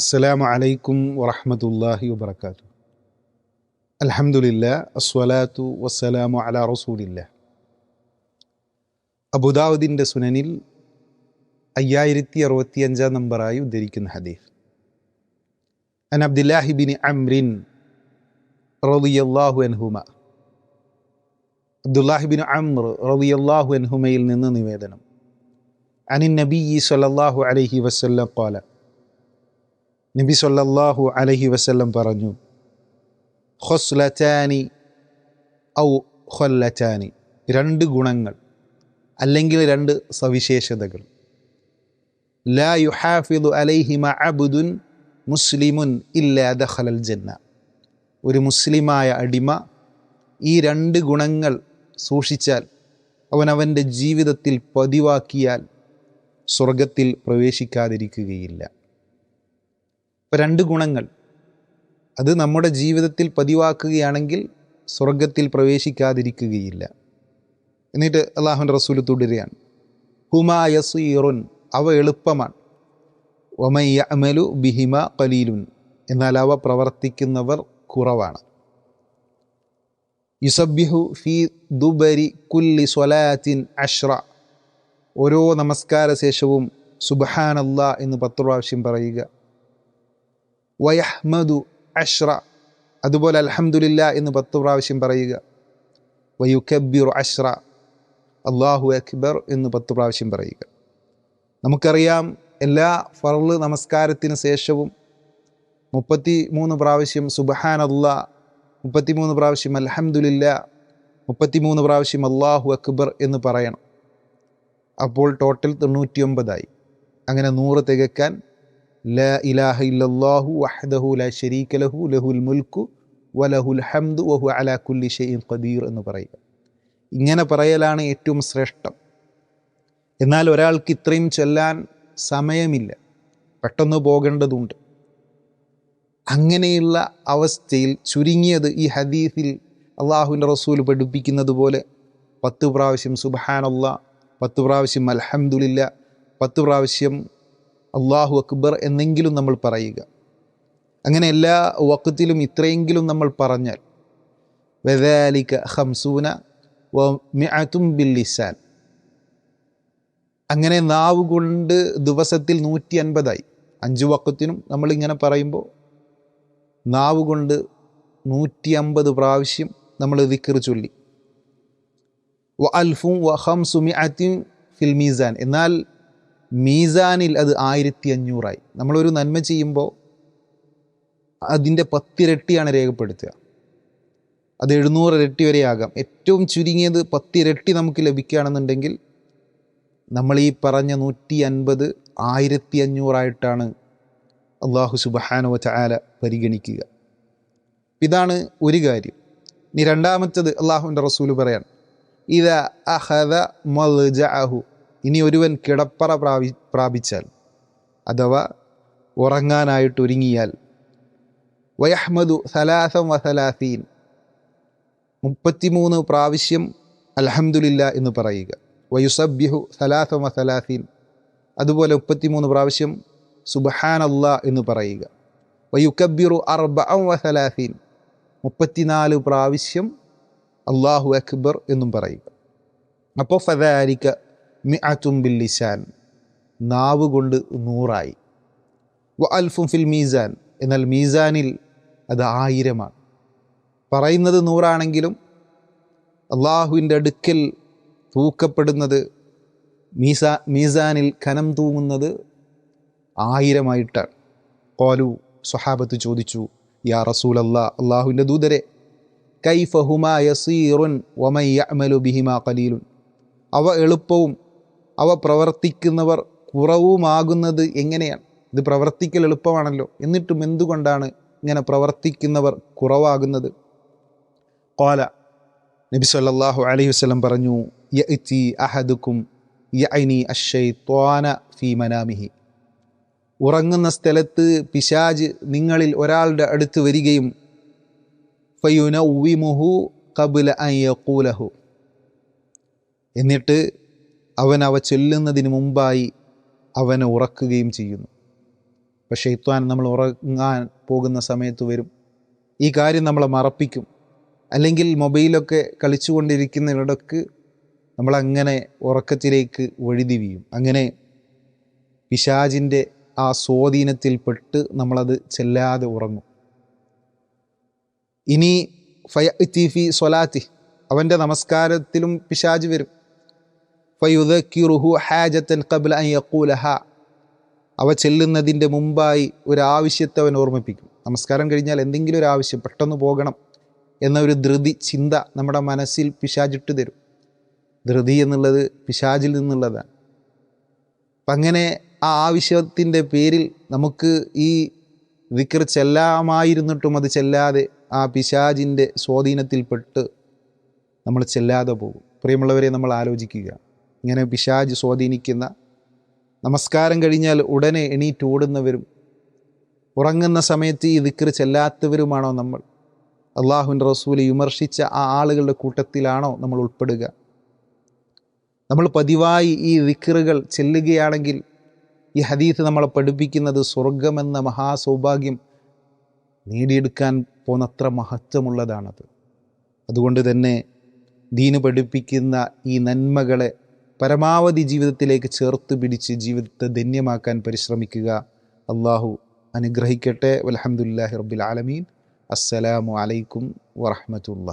അസ്സലാമു അലൈക്കും വറഹമത്തല്ലാഹി വബർക്കാത്തു അലഹമുല്ല അസ്വലാത്തു വസ്സലാമു അല റസൂലില്ല അബുദാവുദിന്റെ സുനനിൽ അയ്യായിരത്തി അറുപത്തി അഞ്ചാം നമ്പറായി ഉദ്ധരിക്കുന്ന ഹദീഫ് അൻ അബ്ദുല്ലാഹിബിൻ അമ്രിൻ റളിയല്ലാഹു അൻഹുമ. അബ്ദുല്ലാഹിബിൻ അംർ റളിയല്ലാഹു അൻഹുമയിൽ നിന്ന് നിവേദനം. അനിൻ നബി സല്ലല്ലാഹു അലൈഹി വസല്ലം ഖാല നബി സല്ലല്ലാഹു അലഹി വസ്ല്ലം പറഞ്ഞു ഹൊസ്ലറ്റാനി ഔ ഹൊല്ലറ്റാനി രണ്ട് ഗുണങ്ങൾ അല്ലെങ്കിൽ രണ്ട് സവിശേഷതകൾ. ലാ യുഹാഫിദു അലൈഹിമ അബുദുൻ മുസ്ലിമുൻ ഇല്ലാ ഹലൽ ജന്ന. ഒരു മുസ്ലിമായ അടിമ ഈ രണ്ട് ഗുണങ്ങൾ സൂക്ഷിച്ചാൽ അവൻ അവന്റെ ജീവിതത്തിൽ പതിവാക്കിയാൽ സ്വർഗത്തിൽ പ്രവേശിക്കാതിരിക്കുകയില്ല. ഇപ്പം രണ്ട് ഗുണങ്ങൾ. അത് നമ്മുടെ ജീവിതത്തിൽ പതിവാക്കുകയാണെങ്കിൽ സ്വർഗത്തിൽ പ്രവേശിക്കാതിരിക്കുകയില്ല. എന്നിട്ട് അള്ളാഹുൻ റസൂൽ തുടരുകയാണ്. ഹുമാ യസീറുൻ അവ എളുപ്പമാണ്. ഒമയ്യ അമലു ബിഹിമ കലീലുൻ എന്നാൽ അവ പ്രവർത്തിക്കുന്നവർ കുറവാണ്. യുസബ്യഹു ഫി ദുബരി കുല്ലി സ്വലാത്തിൻ അഷ്റ. ഓരോ നമസ്കാര ശേഷവും സുബഹാനല്ല എന്ന് പത്ത് പ്രാവശ്യം പറയുക. വയഹ്മദു അഷ്റ. അതുപോലെ അലഹമുല്ല എന്ന് പത്ത് പ്രാവശ്യം പറയുക. വയുക്കബിർ അഷ്റ. അള്ളാഹു അക്ബർ എന്ന് പത്ത് പ്രാവശ്യം പറയുക. നമുക്കറിയാം എല്ലാ ഫറൾ നമസ്കാരത്തിന് ശേഷവും മുപ്പത്തി മൂന്ന് പ്രാവശ്യം സുബഹാൻ അള്ളാ മുപ്പത്തി മൂന്ന് പ്രാവശ്യം അലഹമുല്ല മുപ്പത്തി മൂന്ന് പ്രാവശ്യം അള്ളാഹു അക്ബർ എന്ന് പറയണം. അപ്പോൾ ടോട്ടൽ തൊണ്ണൂറ്റിയൊമ്പതായി. അങ്ങനെ നൂറ് തികക്കാൻ ല ഇലാഹ ഇല്ലല്ലാഹു വഹ്ദഹു ല ശരീക ലഹു ലഹുൽ മുൽക്കു വലഹുൽ ഹംദു വഹു അലാ കുല്ലി ഷെയ്ൻ ഖദീർ എന്ന് പറയുക. ഇങ്ങനെ പറയലാണ് ഏറ്റവും ശ്രേഷ്ഠം. എന്നാൽ ഒരാൾക്ക് ഇത്രയും ചൊല്ലാൻ സമയമില്ല. പെട്ടെന്ന് പോകേണ്ടതുണ്ട്. അങ്ങനെയുള്ള അവസ്ഥയിൽ ചുരുങ്ങിയത് ഈ ഹദീസിൽ അള്ളാഹുവിന്റെ റസൂൽ പഠിപ്പിക്കുന്നത് പോലെ പത്ത് പ്രാവശ്യം സുബഹാനല്ല പത്ത് പ്രാവശ്യം അലഹമുല്ല പത്ത് പ്രാവശ്യം അള്ളാഹു അക്ബർ എന്നെങ്കിലും നമ്മൾ പറയുക. അങ്ങനെ എല്ലാ വക്കത്തിലും ഇത്രയെങ്കിലും നമ്മൾ പറഞ്ഞാൽ വെദാലിക ഹംസൂന വ ബില്ലിസാൻ അങ്ങനെ നാവ് കൊണ്ട് ദിവസത്തിൽ നൂറ്റി അൻപതായി അഞ്ച് വക്കത്തിനും നമ്മളിങ്ങനെ പറയുമ്പോൾ നാവ് കൊണ്ട് നൂറ്റി അമ്പത് പ്രാവശ്യം നമ്മൾ ദിക്കർ ചൊല്ലി. വ അൽഫും വ ഹംസു മിഅത്തിൻ ഫിൽ മീസാൻ. എന്നാൽ മീസാനിൽ അത് ആയിരത്തി അഞ്ഞൂറായി നമ്മളൊരു നന്മ ചെയ്യുമ്പോൾ അതിന്റെ പത്തിരട്ടിയാണ് രേഖപ്പെടുത്തുക. അത് എഴുന്നൂറ് ഇരട്ടി വരെ ആകാം. ഏറ്റവും ചുരുങ്ങിയത് പത്തിരട്ടി നമുക്ക് ലഭിക്കുകയാണെന്നുണ്ടെങ്കിൽ നമ്മൾ ഈ പറഞ്ഞ നൂറ്റി അൻപത് ആയിരത്തി അഞ്ഞൂറായിട്ടാണ് അള്ളാഹു സുബഹാനോ ചാല പരിഗണിക്കുക. ഇതാണ് ഒരു കാര്യം. ഇനി രണ്ടാമത്തത് അള്ളാഹുവിന്റെ റസൂൽ പറയാൻ ഇത് അഹദ മൽജഅഹു ഇനി ഒരുവൻ കിടപ്പറ പ്രാപി പ്രാപിച്ചാൽ അഥവാ ഉറങ്ങാനായിട്ട് ഒരുങ്ങിയാൽ വയഹ്മദു സലാസം വസലാസീൻ. മുപ്പത്തിമൂന്ന് പ്രാവശ്യം അലഹമുല്ല എന്ന് പറയുക. വയുസബ്യഹു സലാസം വസലാസീൻ. അതുപോലെ മുപ്പത്തിമൂന്ന് പ്രാവശ്യം സുബഹാൻ അല്ലാ എന്ന് പറയുക. വയുക്കബിറു അർബം വസലാസീൻ. മുപ്പത്തിനാല് പ്രാവശ്യം അള്ളാഹു അക്ബർ എന്നും പറയുക. അപ്പോൾ ഫദാരിക്ക മിഅത്തും ലിസാൻ. നാവ് കൊണ്ട് നൂറായി. വ അൽഫും ഫിൽ മീസാൻ. എന്നാൽ മീസാനിൽ അത് ആയിരമാണ്. പറയുന്നത് നൂറാണെങ്കിലും അള്ളാഹുവിന്റെ അടുക്കൽ തൂക്കപ്പെടുന്നത് മീസാ മീസാനിൽ കനം തൂങ്ങുന്നത് ആയിരമായിട്ടാണ്. കോലു സ്വഹാബത്ത് ചോദിച്ചു യാ റസൂൽ അല്ലാ അള്ളാഹുവിന്റെ ദൂതരെ കൈഫഹുമാ യസീറുൻ ഒമയ്യമലു ബിഹിമ കലീലുൻ അവ എളുപ്പവും അവ പ്രവർത്തിക്കുന്നവർ കുറവുമാകുന്നത് എങ്ങനെയാണ്? ഇത് പ്രവർത്തിക്കൽ എളുപ്പമാണല്ലോ. എന്നിട്ടും എന്തുകൊണ്ടാണ് ഇങ്ങനെ പ്രവർത്തിക്കുന്നവർ കുറവാകുന്നത്? കോല നബി സല്ലാഹു അലൈഹി വസ്ലം പറഞ്ഞു അഹദുക്കും യഅനി അശ്ശൈത്വാന മനാമിഹി. ഉറങ്ങുന്ന സ്ഥലത്ത് പിശാജ് നിങ്ങളിൽ ഒരാളുടെ അടുത്ത് വരികയും ഫയുനൗവിമുഹു ഖബ്ല അൻ യഖൂലഹു. എന്നിട്ട് അവൻ അവ ചൊല്ലുന്നതിന് മുമ്പായി അവനെ ഉറക്കുകയും ചെയ്യുന്നു. പക്ഷേ ഇത്വാൻ നമ്മൾ ഉറങ്ങാൻ പോകുന്ന സമയത്ത് വരും. ഈ കാര്യം നമ്മളെ മറപ്പിക്കും. അല്ലെങ്കിൽ മൊബൈലൊക്കെ കളിച്ചുകൊണ്ടിരിക്കുന്നതിനിടക്ക് നമ്മളങ്ങനെ ഉറക്കത്തിലേക്ക് വഴുതിവിയും അങ്ങനെ പിശാജിന്റെ ആ സ്വാധീനത്തിൽപ്പെട്ട് നമ്മളത് ചെല്ലാതെ ഉറങ്ങും. ഇനി ഫയ ഇത്തീഫി സ്വലാത്തി അവന്റെ നമസ്കാരത്തിലും പിശാജ് വരും. ഫയുദക്കിറുഹു ഹാജത്തൻ കബിൽ അൻ അവ ചെല്ലുന്നതിന്റെ മുമ്പായി ഒരാവശ്യത്തെ അവൻ ഓർമ്മിപ്പിക്കും. നമസ്കാരം കഴിഞ്ഞാൽ എന്തെങ്കിലും ഒരു ആവശ്യം പെട്ടെന്ന് പോകണം എന്ന ഒരു ധൃതി ചിന്ത നമ്മുടെ മനസ്സിൽ പിശാചിട്ട് തരും. ധൃതി എന്നുള്ളത് പിശാചിൽ നിന്നുള്ളതാണ്. അപ്പം അങ്ങനെ ആ ആവശ്യത്തിന്റെ പേരിൽ നമുക്ക് ഈ വിക്ർ ചെല്ലാമായിരുന്നിട്ടും അത് ചെല്ലാതെ ആ പിശാജിന്റെ സ്വാധീനത്തിൽപ്പെട്ട് നമ്മൾ ചെല്ലാതെ പോകും. പ്രിയമുള്ളവരെ നമ്മൾ ആലോചിക്കുക. ഇങ്ങനെ പിശാജ് സ്വാധീനിക്കുന്ന നമസ്കാരം കഴിഞ്ഞാൽ ഉടനെ എണീറ്റ് ഓടുന്നവരും ഉറങ്ങുന്ന സമയത്ത് ഈ ദിക്ർ ചെല്ലാത്തവരുമാണോ നമ്മൾ? അള്ളാഹുവിന്റെ റസൂലെ വിമർശിച്ച ആ ആളുകളുടെ കൂട്ടത്തിലാണോ നമ്മൾ ഉൾപ്പെടുക? നമ്മൾ പതിവായി ഈ ദിക്റുകൾ ചെല്ലുകയാണെങ്കിൽ ഈ ഹദീത്ത് നമ്മളെ പഠിപ്പിക്കുന്നത് സ്വർഗമെന്ന മഹാസൗഭാഗ്യം നേടിയെടുക്കാൻ പോന്നത്ര മഹത്വമുള്ളതാണത്. അതുകൊണ്ട് തന്നെ ദീന് പഠിപ്പിക്കുന്ന ഈ നന്മകളെ പരമാവധി ജീവിതത്തിലേക്ക് ചേർത്ത് പിടിച്ച് ജീവിതത്തെ ധന്യമാക്കാൻ പരിശ്രമിക്കുക. അള്ളാഹു അനുഗ്രഹിക്കട്ടെ. വലഹമുല്ലാഹി റബ്ബിൽ ആലമീൻ. അസ്സലാമു അലൈക്കും വറഹമത്തുള്ള